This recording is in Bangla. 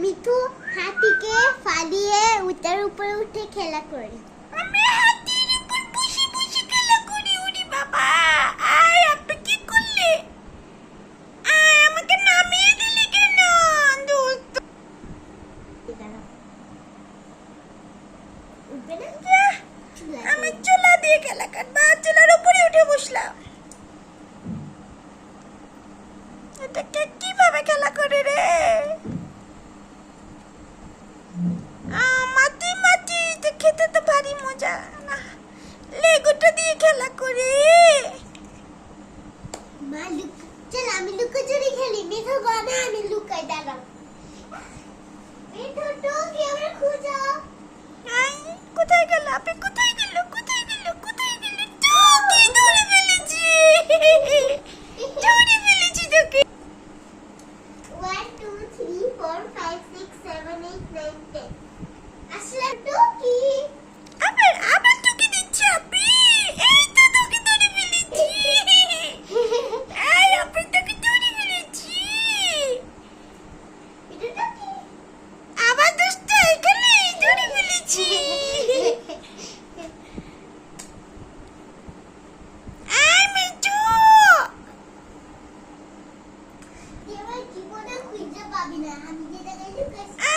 মিঠু হাতিকে ফালিয়ে উতার উপরে উঠে খেলা করে। আমি হাতির উপর বসে বসে খেলা করি উনি বাবা আয় আপনি কি করলে? আয় আমাকে নামিয়ে দিলে কেন? দোস্ত। আমি চুলা দিয়ে। খেলা কাটবা চুলার উপরে উঠে বসলাম। গনে আমি লুকাই দাঁড়াও। মিঠু কোথায় গেল? কোথায় গেল? কোথায় গেল? কোথায় গেল? টুকি ধরে ফেলেছি! ধরে ফেলেছি তোকে! 1 2 3 4 খুঁজে পাবি না আমি যেটা